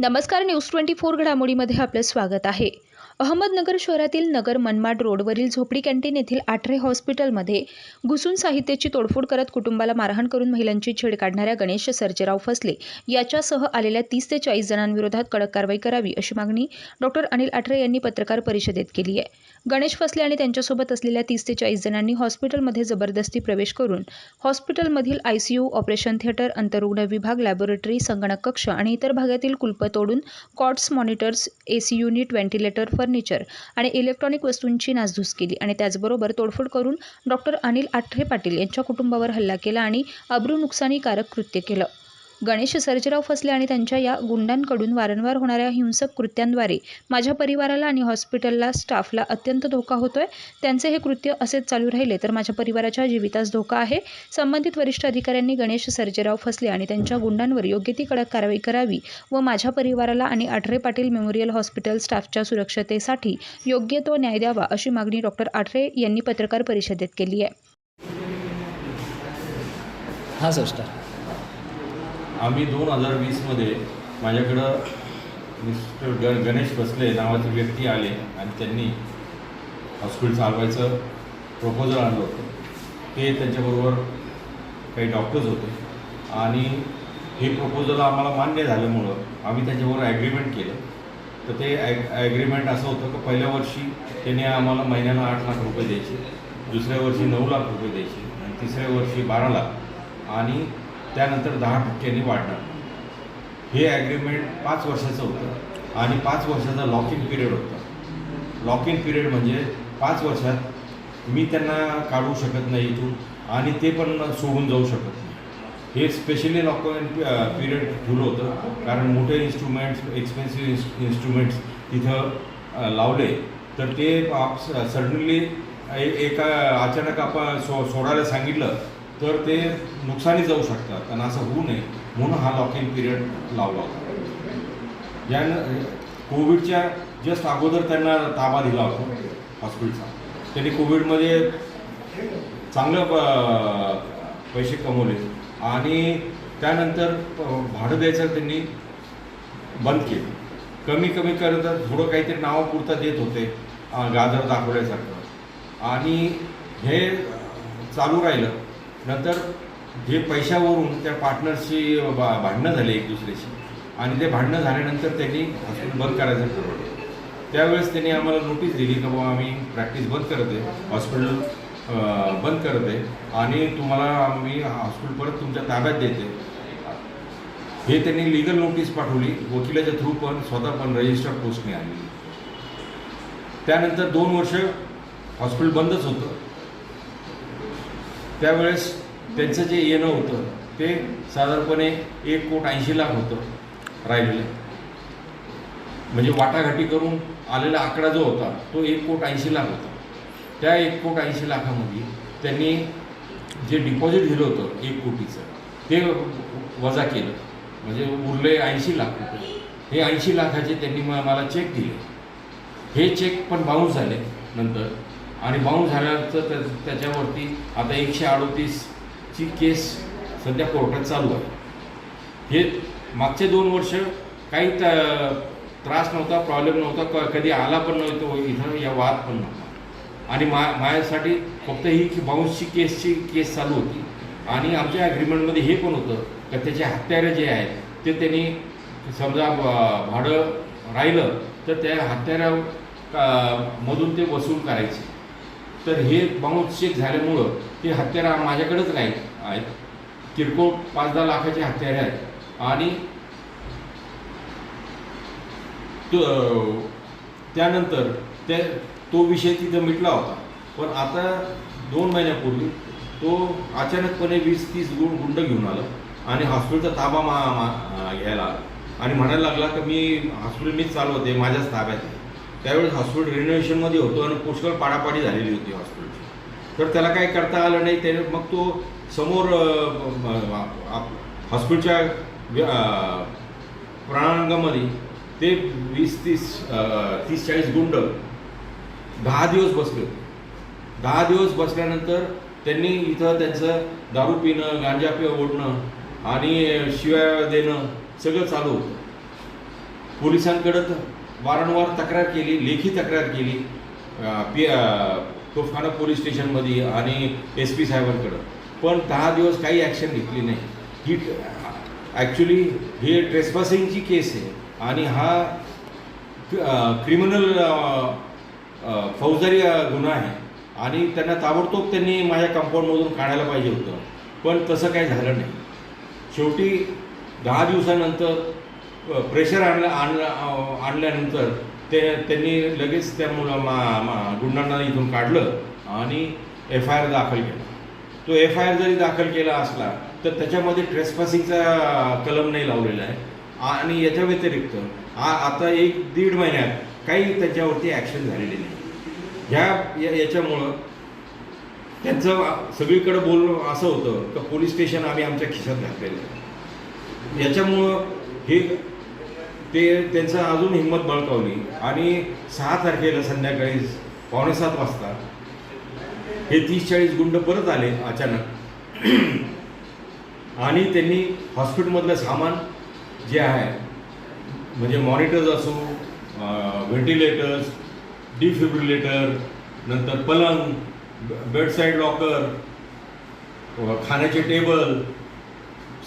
नमस्कार news twenty four घडामोडीमध्ये आपलं स्वागत आहे. अहमदनगर शहरातील नगर मनमाड रोडवरील झोपडी कॅन्टीन येथील आठरे हॉस्पिटलमध्ये घुसून साहित्याची तोडफोड करत कुटुंबाला मारहाण करून महिलांची छेड काढणाऱ्या गणेश सर्जेराव फसले. याच्यासह आलेल्या तीस ते चाळीस जणांविरोधात कडक कारवाई करावी अशी मागणी डॉक्टर अनिल आठरे यांनी पत्रकार परिषदेत केली आहे. गणेश फसले आणि त्यांच्यासोबत असलेल्या तीस ते चाळीस जणांनी हॉस्पिटलमध्ये जबरदस्ती प्रवेश करून हॉस्पिटलमधील आयसीयू ऑपरेशन थिएटर अंतरुग्ण विभाग लॅबोरेटरी संगणक कक्ष आणि इतर भागातील कुलपं तोडून cots monitors A C unit ventilator furniture आणि इलेक्ट्रॉनिक वस्तूंची नासधूस केली आणि त्याचबरोबर तोडफोड करून डॉक्टर अनिल आठरे पाटील यांच्या कुटुंबावर हल्ला केला आणि अब्रू नुकसानीकारक कृत्य केलं. गणेश सर्जेराव फसले आणि त्यांच्या या गुंडांकडून वारंवार होणाऱ्या हिंसक कृत्यांद्वारे माझ्या परिवाराला आणि हॉस्पिटलला स्टाफला अत्यंत धोका होतोय. त्यांचे हे कृत्य असेच चालू राहिले तर माझ्या परिवाराच्या जीवितास धोका आहे. संबंधित वरिष्ठ अधिकाऱ्यांनी गणेश सर्जेराव फसले आणि त्यांच्या गुंडांवर योग्य ती कडक कारवाई करावी व माझ्या परिवाराला आणि आठरे पाटील मेमोरियल हॉस्पिटल स्टाफच्या सुरक्षतेसाठी योग्य तो न्याय द्यावा अशी मागणी डॉक्टर आठरे यांनी पत्रकार परिषदेत केली आहे. हां सिस्टर आम्ही दोन हजार वीसमध्ये माझ्याकडं मिस्टर ग गणेश बसले नावाचे व्यक्ती आले आणि त्यांनी हॉस्पिटल चालवायचं प्रपोजल आणलं होतं. ते त्यांच्याबरोबर काही डॉक्टर्स होते. आणि हे प्रपोजल आम्हाला मान्य झाल्यामुळं आम्ही त्यांच्याबरोबर ॲग्रीमेंट केलं. तर ते ॲग ॲग्रीमेंट असं होतं की पहिल्या वर्षी त्यांनी आम्हाला महिन्याला आठ लाख रुपये द्यायचे दुसऱ्या वर्षी नऊ लाख रुपये द्यायचे आणि तिसऱ्या वर्षी बारा लाख. आणि त्यानंतर दहा टक्क्यांनी वाढणार. हे ॲग्रीमेंट पाच वर्षाचं होतं आणि पाच वर्षाचा लॉक इन पिरियड होता. लॉक इन पिरियड म्हणजे पाच वर्षात मी त्यांना काढू शकत नाही इथून आणि ते पण सोडून जाऊ शकत नाही. हे स्पेशली लॉक इन पिरियड ठेवलं होतं कारण मोठे इन्स्ट्रुमेंट्स एक्सपेन्सिव्ह इन्स्ट्रुमेंट्स तिथं लावले. तर ते आप सडनली एका अचानक आपण सो सोडायला सांगितलं तर ते नुकसानी जाऊ शकतात. आणि असं होऊ नये म्हणून हा लॉक इन पिरियड लावला होता. यानं कोविडच्या जस्ट अगोदर त्यांना ताबा दिला होता हॉस्पिटलचा त्यांनी कोविडमध्ये चांगलं प- पैसे कमवले आणि त्यानंतर भाडं द्यायचं त्यांनी बंद केलं. कमी कमी करत थोडं काहीतरी नावापुरता देत होते गाजर दाखवल्यासारखं. आणि हे चालू राहिलं. नंतर हे पैशावरून त्या पार्टनरशी बा भांडणं झाले एक दुसऱ्याशी आणि ते भांडणं झाल्यानंतर त्यांनी हॉस्पिटल बंद करायचं ठरवलं. त्यावेळेस त्यांनी आम्हाला नोटीस दिली की बाबा आम्ही प्रॅक्टिस बंद करत आहे हॉस्पिटल बंद करत आहे आणि तुम्हाला आम्ही हॉस्पिटल परत तुमच्या ताब्यात देते हे त्यांनी लिगल नोटीस पाठवली वकिलाच्या थ्रू पण स्वतः पण रजिस्टर पोस्टने आणली. त्यानंतर दोन वर्ष हॉस्पिटल बंदच होतं. त्यावेळेस त्यांचं जे येणं होतं ते साधारणपणे एक कोट ऐंशी लाख होतं राहिलेलं. म्हणजे वाटाघाटी करून आलेला आकडा जो होता तो एक कोट ऐंशी लाख होता. त्या एक कोट ऐंशी लाखामध्ये त्यांनी जे डिपॉझिट दिलं होतं एक कोटीचं ते वजा केलं. म्हणजे उरले ऐंशी लाख रुपये. हे ऐंशी लाखाचे त्यांनी मला चेक दिले. हे चेक पण बाउन्स झाले नंतर. आणि बाउन्स झाल्यानंतर त्या त्याच्यावरती आता एकशे अडोतीसची केस सध्या कोर्टात चालू आहे. हे मागचे दोन वर्ष काही त- त्रास नव्हता प्रॉब्लेम नव्हता क कधी आला पण नव्हतो इथं या वाद पण नव्हता. आणि मा माझ्यासाठी फक्त ही की बाउन्सची केसची केस चालू होती. आणि आमच्या ॲग्रीमेंटमध्ये हे पण होतं का त्याचे हत्यारे जे आहेत ते त्यांनी समजा भाडं राहिलं तर त्या हत्यारा का- मधून ते वसूल करायचे. तर हे बाउन्स चेक झाल्यामुळं ते हत्यारा माझ्याकडेच नाही आहेत. किरकोळ पाच दहा लाखाचे हत्यारे आहेत. आणि त्यानंतर त्या तो विषय तिथं मिटला होता. पण आता दोन महिन्यापूर्वी तो अचानकपणे वीस तीस गुण गुंड घेऊन आला आणि हॉस्पिटलचा ताबा मा मा घ्यायला आला. आणि म्हणायला लागला की मी हॉस्पिटल मीच चालवते माझ्याच ताब्यात आहे. त्यावेळेस हॉस्पिटल रिनोव्हेशनमध्ये होतो आणि पुष्कळ पाडापाडी झालेली होती हॉस्पिटलची तर त्याला काही करता आलं नाही त्याने मग तो समोर आप- हॉस्पिटलच्या व्य- प्रणांगामध्ये ते वीस तीस तीस चाळीस गुंड दहा दिवस बसले होते. दहा दिवस बसल्यानंतर त्यांनी इथं त्यांचं दारू पिणं गांजा पिव ओढणं आणि शिव्या देणं सगळं चालू होतं. पोलिसांकडं वारंवार तक्रार केली लेखी तक्रार केली पी तोफखाना पोलीस स्टेशनमध्ये आणि एस पी साहेबांकडं. पण दहा दिवस काही ॲक्शन घेतली नाही. ही ॲक्च्युली हे ट्रेसपासिंगची केस आहे आणि हा क्रिमिनल फौजदारी गुन्हा आहे आणि त्यांना ताबडतोब त्यांनी माझ्या कंपाऊंडमधून काढायला पाहिजे होतं. पण तसं काही झालं नाही. शेवटी दहा दिवसानंतर प्रेशर आणलं आणलं आणल्यानंतर ते त्यांनी लगेच त्या मुला मा मा गुंडांना इथून काढलं आणि एफ आय आर दाखल केला. तो एफ आय आर जरी दाखल केला असला तर त्याच्यामध्ये ट्रेसपासिंगचा कलम नाही लावलेला आहे. आणि याच्या व्यतिरिक्त आ आता एक दीड महिन्यात काही त्याच्यावरती ॲक्शन झालेली नाही. ह्या या- याच्यामुळं त्यांचं सगळीकडं बोलणं असं होतं का पोलीस स्टेशन आम्ही आमच्या खिशात घातलेलं आहे. याच्यामुळं हे ते त्यांचं अजून हिंमत बळकावली. आणि सहा तारखेला संध्याकाळी पावणेसात वाजता हे तीस चाळीस गुंड परत आले अचानक. आणि त्यांनी हॉस्पिटलमधलं सामान जे आहे म्हणजे मॉनिटर्स असो व्हेंटिलेटर्स डिफिब्रिलेटर नंतर पलंग बेडसाईड लॉकर खाण्याचे टेबल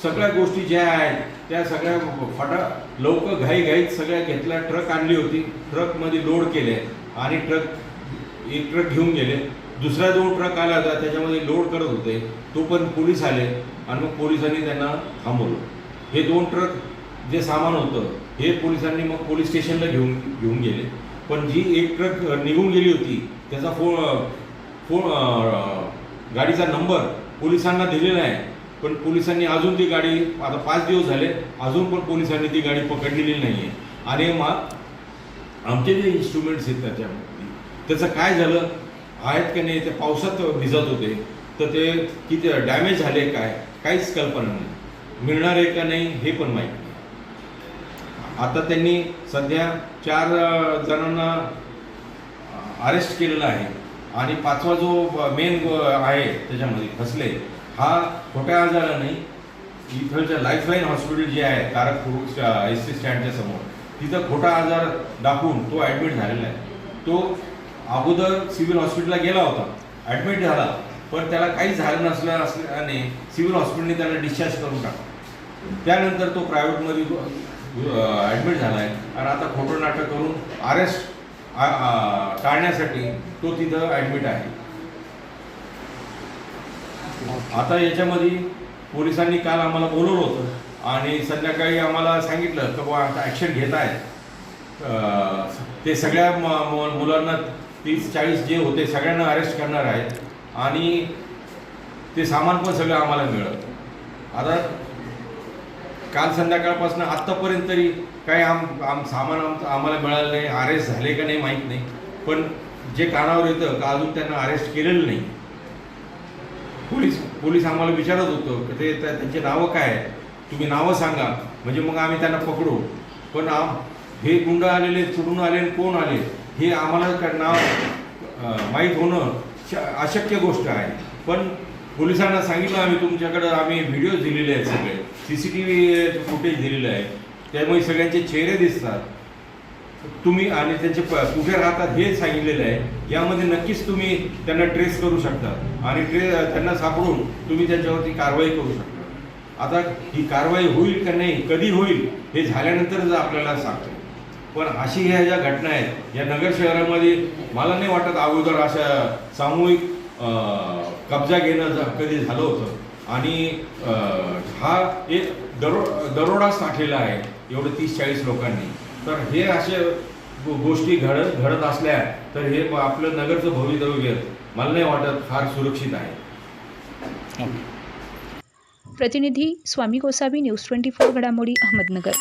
सगळ्या गोष्टी ज्या आहेत त्या सगळ्या फटा लवकर घाईघाईत सगळ्या घेतल्या ट्रक आणली होती. ट्रकमध्ये लोड केले आणि ट्रक एक ट्रक घेऊन गेले. दुसरा जो ट्रक आला होता त्याच्यामध्ये लोड करत होते. तो पण पोलीस आले आणि मग पोलिसांनी त्यांना थांबवलं. हे दोन ट्रक जे सामान होतं हे पोलिसांनी मग पोलीस स्टेशनला घेऊन घेऊन गेले. पण जी एक ट्रक निघून गेली होती त्याचा फो फो गाडीचा नंबर पोलिसांना दिलेला आहे. पण पोलिसांनी अजून ती गाडी आता पाच दिवस झाले अजून पण पोलिसांनी ती गाडी पकडलेली नाही आहे आणि मग आमचे जे इन्स्ट्रुमेंट्स आहेत त्याच्यामध्ये त्याचं काय झालं? आहेत का नाही? ते पावसात भिजत होते. तर ते किती डॅमेज झाले काय? काहीच कल्पना नाही. मिळणार आहे का नाही हे पण माहीत नाही. आता त्यांनी सध्या चार जणांना अरेस्ट केलेला आहे. आणि पाचवा जो मेन आहे त्याच्यामध्ये फसले. हा खोट्या नाही इथलच्या लाईफलाईन हॉस्पिटल जे आहे तारक एस सी स्टँडच्या समोर तिथं खोटा आजार दाखवून तो ॲडमिट झालेला आहे. तो अगोदर सिव्हिल हॉस्पिटलला गेला होता ॲडमिट झाला पण त्याला काही झालं नसल्या असल्याने सिव्हिल हॉस्पिटलने त्याला डिस्चार्ज करून टाकला. त्यानंतर तो प्रायव्हेटमध्ये ॲडमिट झाला आहे आणि आता खोटं नाटक करून अरेस्ट टाळण्यासाठी तो तिथं ॲडमिट आहे. आता याच्यामध्ये पोलिसांनी काल आम्हाला बोलवलं होतं आणि संध्याकाळी आम्हाला सांगितलं की बुवा आता ॲक्शन घेत आहेत. ते सगळ्या म- मुलांना तीस चाळीस जे होते सगळ्यांना अरेस्ट करणार आहेत आणि ते सामान पण सगळं आम्हाला मिळत आता काल संध्याकाळपासून आत्तापर्यंत तरी काही आम आम सामान आम आम्हाला मिळालं नाही अरेस्ट झाले का नाही माहीत नाही. पण जे कानावर येतं का अजून त्यांना अरेस्ट केलेलं नाही. पोलीस पोलीस आम्हाला विचारत होतं की ते त्या- त्यांची नावं काय आहे तुम्ही नावं सांगा. म्हणजे मग आम्ही त्यांना पकडू. पण आम हे गुंड आलेले कुठून आले आणि कोण आले हे आम्हाला नाव माहीत होणं श- अशक्य गोष्ट आहे. पण पोलिसांना सांगितलं आम्ही तुमच्याकडं आम्ही व्हिडिओ दिलेले आहेत सगळे. C C T V footage दिलेलं आहे त्यामुळे सगळ्यांचे चेहरे दिसतात. तुम्ही आणि त्यांचे कुठे राहतात हे सांगितलेलं आहे. यामध्ये नक्कीच तुम्ही त्यांना ट्रेस करू शकता. आणि ट्रे त्यांना सापडून तुम्ही त्यांच्यावरती कारवाई करू शकता. आता ही कारवाई होईल का नाही कधी होईल हे झाल्यानंतरच आपल्याला सांगतो. पण अशी ह्या ज्या घटना आहेत या नगर शहरामध्ये मला नाही वाटत अगोदर अशा सामूहिक अं, कब्जा घेणं कधी झालं होतं. आणि हा एक दरो दरोडा साठलेला आहे एवढं तीस चाळीस लोकांनी. तर हे असे गोष्टी घडत घडत असल्या तर हे आपलं नगरचं भवितव्य मला नाही वाटत फार सुरक्षित आहे. प्रतिनिधी Swami Gosavi news twenty four घडामोडी अहमदनगर.